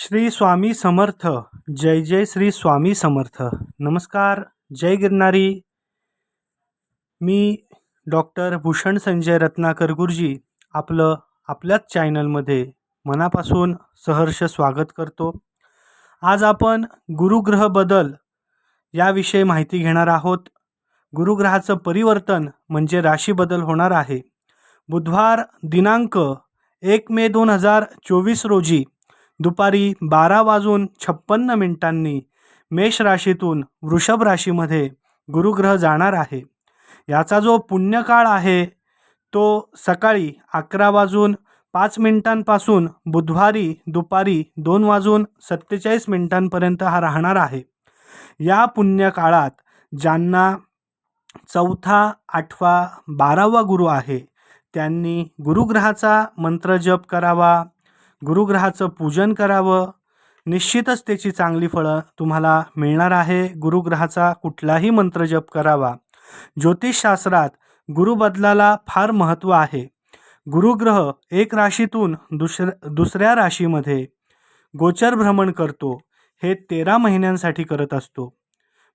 श्री स्वामी समर्थ. जय जय श्री स्वामी समर्थ. नमस्कार. जय गिरणारी मी डॉक्टर भूषण संजय रत्नाकर गुरुजी आपलं आपल्याच चॅनलमध्ये मनापासून सहर्ष स्वागत करतो. आज आपण गुरुग्रह बदल याविषयी माहिती घेणार आहोत. गुरुग्रहाचं परिवर्तन म्हणजे राशी बदल होणार आहे. बुधवार दिनांक एक मे दोन हजार चोवीस रोजी दुपारी बारा वाजून छप्पन्न मिनिटांनी मेष राशीतून वृषभ राशीमध्ये गुरुग्रह जाणार आहे. याचा जो पुण्यकाळ आहे तो सकाळी अकरा वाजून पाच मिनिटांपासून बुधवारी दुपारी दोन वाजून सत्तेचाळीस मिनिटांपर्यंत हा राहणार आहे. या पुण्यकाळात ज्यांना चौथा आठवा बारावा गुरु आहे त्यांनी गुरुग्रहाचा मंत्र जप करावा गुरुग्रहाचं पूजन करावं. निश्चितच त्याची चांगली फळं तुम्हाला मिळणार आहे. गुरुग्रहाचा कुठलाही मंत्र जप करावा. ज्योतिषशास्त्रात गुरुबदलाला फार महत्त्व आहे. गुरुग्रह एक राशीतून दुसर दुसऱ्या राशीमध्ये गोचर भ्रमण करतो. हे तेरा महिन्यांसाठी करत असतो.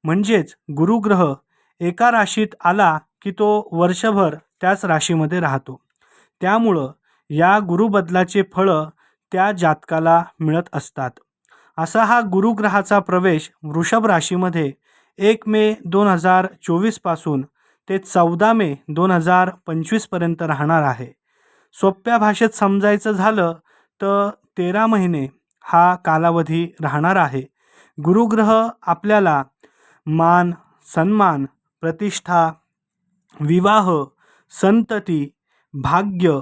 म्हणजेच गुरुग्रह एका राशीत आला की तो वर्षभर त्याच राशीमध्ये राहतो. त्यामुळं या गुरुबदलाचे फळं त्या जातकाला मिळत असतात. असा हा गुरुग्रहाचा प्रवेश वृषभ राशीमध्ये एक मे दोन हजार चोवीसपासून ते चौदा मे दोन हजार पंचवीसपर्यंत राहणार आहे. सोप्या भाषेत समजायचं झालं तर तेरा महिने हा कालावधी राहणार आहे. गुरुग्रह आपल्याला मान सन्मान प्रतिष्ठा विवाह संतती भाग्य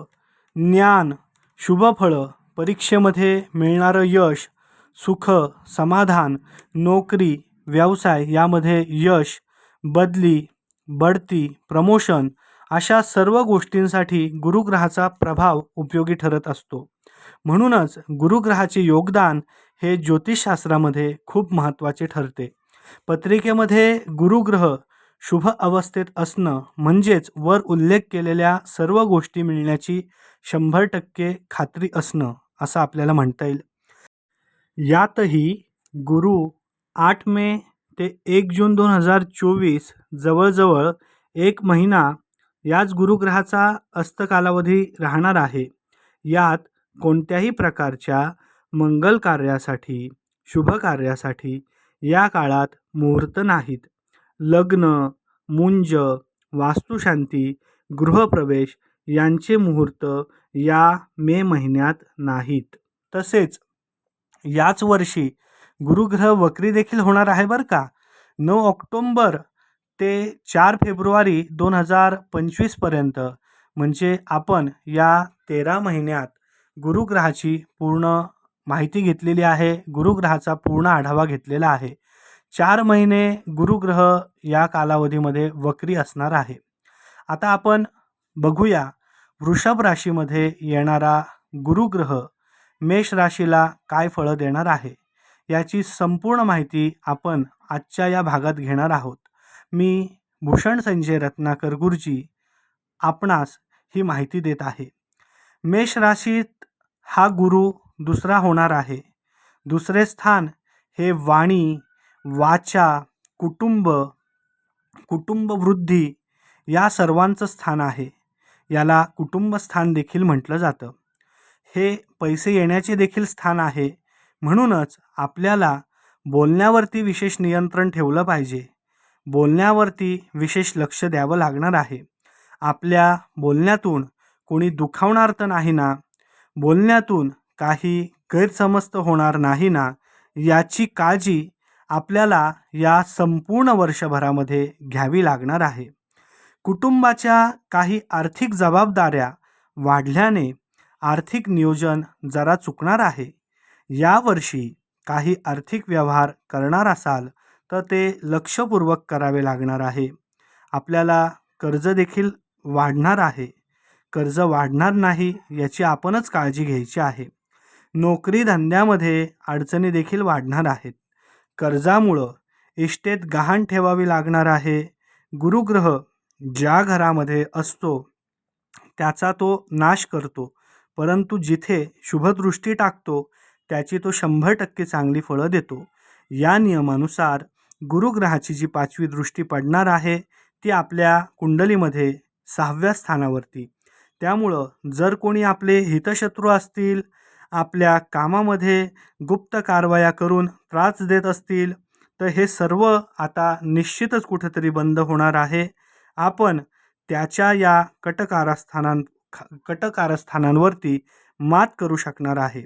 ज्ञान शुभफळं परीक्षेमध्ये मिळणारं यश सुख समाधान नोकरी व्यवसाय यामध्ये यश बदली बढती प्रमोशन अशा सर्व गोष्टींसाठी गुरुग्रहाचा प्रभाव उपयोगी ठरत असतो. म्हणूनच गुरुग्रहाचे योगदान हे ज्योतिषशास्त्रामध्ये खूप महत्त्वाचे ठरते. पत्रिकेमध्ये गुरुग्रह शुभ अवस्थेत असणं म्हणजेच वर उल्लेख केलेल्या सर्व गोष्टी मिळण्याची शंभर टक्के खात्री असणं. असं आपल्याला म्हणता येईल. यातही गुरु आठ मे ते एक जून दोन हजार चोवीस जवळजवळ एक महिना याच गुरुग्रहाचा अस्तकालावधी राहणार आहे. यात कोणत्याही प्रकारच्या मंगल कार्यासाठी शुभ कार्यासाठी या काळात मुहूर्त नाहीत. लग्न मुंज वास्तुशांती गृहप्रवेश यांचे मुहूर्त या मे महिन्यात नाहीत. तसेच याच वर्षी गुरुग्रह वक्री देखील होणार आहे बरं का? नऊ ऑक्टोंबर ते चार फेब्रुवारी दोन हजार पंचवीसपर्यंत म्हणजे आपण या तेरा महिन्यात गुरुग्रहाची पूर्ण माहिती घेतलेली आहे. गुरुग्रहाचा पूर्ण आढावा घेतलेला आहे. चार महिने गुरुग्रह या कालावधीमध्ये वक्री असणार आहे. आता आपण बघूया. वृषभ राशीमध्ये येणारा गुरुग्रह मेष राशीला काय फळं देणार आहे? याची संपूर्ण माहिती आपण आजच्या या भागात घेणार आहोत. मी भूषण संजय रत्नाकर गुरुजी आपणास ही माहिती देत आहे. मेष राशीत हा गुरु दुसरा होणार आहे. दुसरे स्थान हे वाणी वाचा कुटुंब कुटुंबवृद्धी या सर्वांचं स्थान आहे. याला कुटुंबस्थान देखील म्हटलं जातं. हे पैसे येण्याचे देखील स्थान आहे. म्हणूनच आपल्याला बोलण्यावरती विशेष नियंत्रण ठेवलं पाहिजे. बोलण्यावरती विशेष लक्ष द्यावं लागणार आहे. आपल्या बोलण्यातून कोणी दुखावणार तर नाही ना? बोलण्यातून काही गैरसमज होणार नाही ना? याची काळजी आपल्याला या संपूर्ण वर्षभरामध्ये घ्यावी लागणार आहे. कुटुंबाच्या काही आर्थिक जबाबदाऱ्या वाढल्याने आर्थिक नियोजन जरा चुकणार आहे. यावर्षी काही आर्थिक व्यवहार करणार असाल तर ते लक्षपूर्वक करावे लागणार आहे. आपल्याला कर्ज देखील वाढणार आहे. कर्ज वाढणार नाही याची आपणच काळजी घ्यायची आहे. नोकरी धंद्यामध्ये अडचणी देखील वाढणार आहेत. कर्जामुळं इष्टेत गहाण ठेवावी लागणार आहे. गुरुग्रह ज्या घरामध्ये असतो त्याचा तो नाश करतो. परंतु जिथे शुभदृष्टी टाकतो त्याची तो शंभर टक्के चांगली फळं देतो. या नियमानुसार गुरुग्रहाची जी पाचवी दृष्टी पडणार आहे ती आपल्या कुंडलीमध्ये सहाव्या स्थानावरती. त्यामुळं जर कोणी आपले हितशत्रू असतील आपल्या कामामध्ये गुप्त कारवाया करून त्रास देत असतील तर हे सर्व आता निश्चितच कुठेतरी बंद होणार आहे. आपण त्याच्या या कटकारस्थानां कटकारस्थानांवरती मात करू शकणार आहे.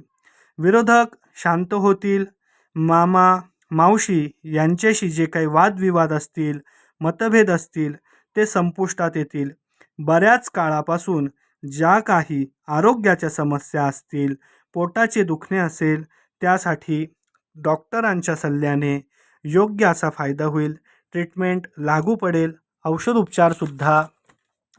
विरोधक शांत होतील. मामा मावशी यांच्याशी जे काही वादविवाद असतील मतभेद असतील ते संपुष्टात येतील. बऱ्याच काळापासून ज्या काही आरोग्याच्या समस्या असतील पोटाचे दुखणे असेल त्यासाठी डॉक्टरांच्या सल्ल्याने योग्य असा फायदा होईल. ट्रीटमेंट लागू पडेल. औषध उपचारसुद्धा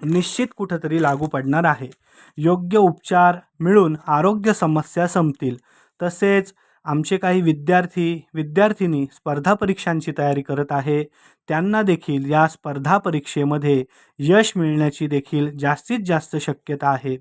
निश्चित कुठंतरी लागू पडणार आहे. योग्य उपचार मिळून आरोग्य समस्या संपतील. तसेच आमचे काही विद्यार्थी विद्यार्थिनी स्पर्धा परीक्षांची तयारी करत आहे. त्यांना देखील या स्पर्धा परीक्षेमध्ये यश मिळण्याची देखील जास्तीत जास्त शक्यता आहे.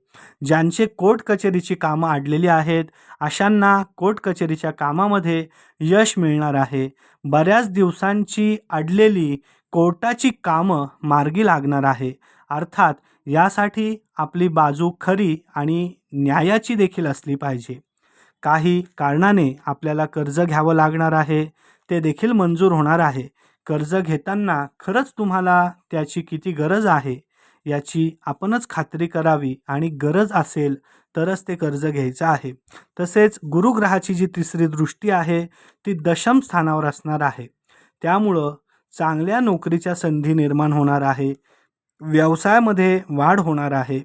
ज्यांचे कोर्ट कचेरीची कामं आडलेली आहेत अशांना कोर्ट कचेरीच्या कामामध्ये यश मिळणार आहे. बऱ्याच दिवसांची अडलेली कोर्टाची कामं मार्गी लागणार आहे. अर्थात यासाठी आपली बाजू खरी आणि न्यायाची देखील असली पाहिजे. काही कारणाने आपल्याला कर्ज घ्यावं लागणार आहे ते देखील मंजूर होणार आहे. कर्ज घेताना खरंच तुम्हाला त्याची किती गरज आहे याची आपणच खात्री करावी आणि गरज असेल तरच ते कर्ज घ्यायचं आहे. तसेच गुरुग्रहाची जी तिसरी दृष्टी आहे ती दशम स्थानावर असणार आहे. त्यामुळं चांगल्या नोकरीच्या संधी निर्माण होणार आहे. व्यवसायामध्ये वाढ होणार आहे.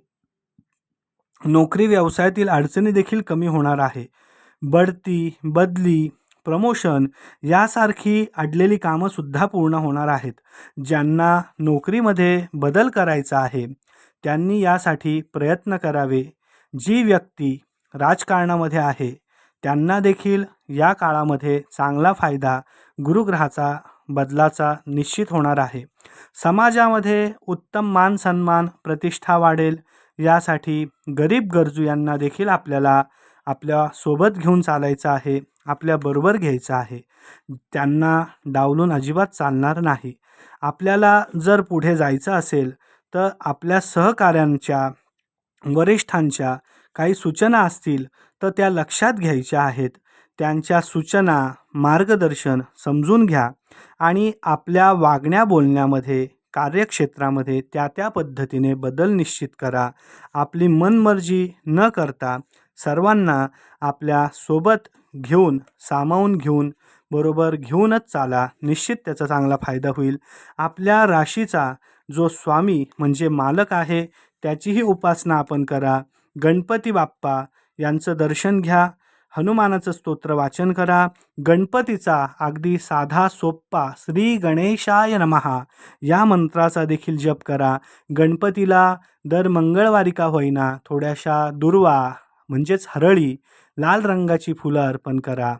नोकरी व्यवसायातील अडचणी देखील कमी होणार आहे. बढती बदली प्रमोशन यासारखी अडलेली कामंसुद्धा पूर्ण होणार आहेत. ज्यांना नोकरीमध्ये बदल करायचा आहे त्यांनी यासाठी प्रयत्न करावे. जी व्यक्ती राजकारणामध्ये आहे त्यांना देखील या काळामध्ये चांगला फायदा गुरुग्रहाचा बदलाचा निश्चित होणार आहे. समाजामध्ये उत्तम मान सन्मान प्रतिष्ठा वाढेल यासाठी गरीब गरजू यांना देखील आपल्याला आपल्यासोबत घेऊन चालायचं आहे आपल्याबरोबर घ्यायचं आहे. त्यांना डावलून अजिबात चालणार नाही. आपल्याला जर पुढे जायचं असेल तर आपल्या सहकाऱ्यांच्या वरिष्ठांच्या काही सूचना असतील तर त्या लक्षात घ्यायच्या आहेत. त्यांच्या सूचना मार्गदर्शन समजून घ्या आणि आपल्या वागण्या बोलण्यामध्ये कार्यक्षेत्रामध्ये त्या त्या पद्धतीने बदल निश्चित करा. आपली मनमर्जी न करता सर्वांना आपल्यासोबत घेऊन सामावून घेऊन बरोबर घेऊनच चाला. निश्चित त्याचा चांगला फायदा होईल. आपल्या राशीचा जो स्वामी म्हणजे मालक आहे त्याचीही उपासना आपण करा. गणपती बाप्पा यांचं दर्शन घ्या. हनुमानाचं स्तोत्र वाचन करा. गणपतीचा अगदी साधा सोप्पा श्री गणेशाय नमहा या मंत्राचा देखील जप करा. गणपतीला दर मंगळवारी का होईना थोड्याशा दुर्वा म्हणजेच हरळी लाल रंगाची फुलं अर्पण करा.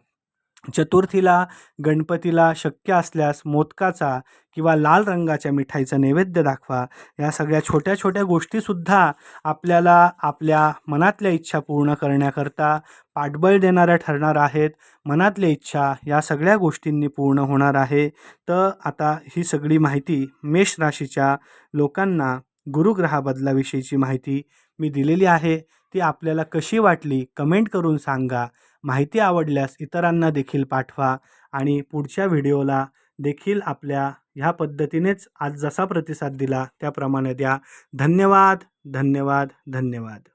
चतुर्थीला गणपतीला शक्य असल्यास मोदकाचा किंवा लाल रंगाच्या मिठाईचा नैवेद्य दाखवा. या सगळ्या छोट्या छोट्या गोष्टीसुद्धा आपल्याला आपल्या मनातल्या इच्छा पूर्ण करण्याकरता पाठबळ देणाऱ्या ठरणार आहेत. मनातल्या इच्छा या सगळ्या गोष्टींनी पूर्ण होणार आहे. तर आता ही सगळी माहिती मेष राशीच्या लोकांना गुरुग्रहाबदलाविषयीची माहिती मी दिलेली आहे. ती आपल्याला कशी वाटली कमेंट करून सांगा. माहिती आवडल्यास इतरांना देखील पाठवा आणि पुढच्या व्हिडिओला देखील आपल्या ह्या पद्धतीनेच आज जसा प्रतिसाद दिला त्याप्रमाणे द्या. धन्यवाद धन्यवाद धन्यवाद.